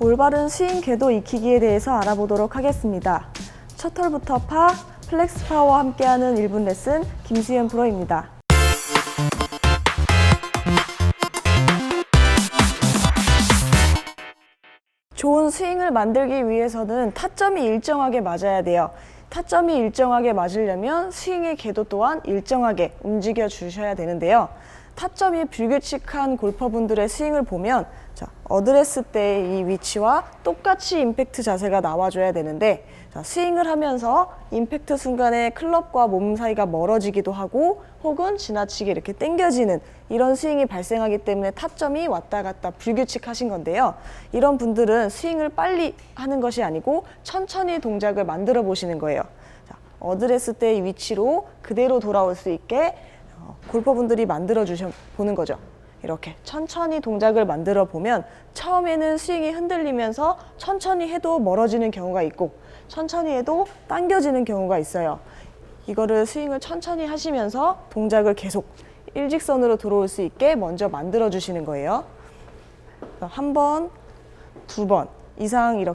올바른 스윙 궤도 익히기에 대해서 알아보도록 하겠습니다. 첫 홀부터 파, 플렉스 파워와 함께하는 1분 레슨 김수현 프로입니다. 좋은 스윙을 만들기 위해서는 타점이 일정하게 맞아야 돼요. 타점이 일정하게 맞으려면 스윙의 궤도 또한 일정하게 움직여 주셔야 되는데요. 타점이 불규칙한 골퍼분들의 스윙을 보면 자, 어드레스 때이 위치와 똑같이 임팩트 자세가 나와줘야 되는데 자, 스윙을 하면서 임팩트 순간에 클럽과 몸 사이가 멀어지기도 하고 혹은 지나치게 이렇게 당겨지는 이런 스윙이 발생하기 때문에 타점이 왔다 갔다 불규칙하신 건데요. 이런 분들은 스윙을 빨리 하는 것이 아니고 천천히 동작을 만들어 보시는 거예요. 자, 어드레스 때의 위치로 그대로 돌아올 수 있게 어, 골퍼분들이 만들어 주셔 보는 거죠. 이렇게 천천히 동작을 만들어 보면 처음에는 스윙이 흔들리면서 천천히 해도 멀어지는 경우가 있고 천천히 해도 당겨지는 경우가 있어요. 이거를 스윙을 천천히 하시면서 동작을 계속 일직선으로 들어올 수 있게 먼저 만들어 주시는 거예요. 한 번, 두 번 이상 이렇게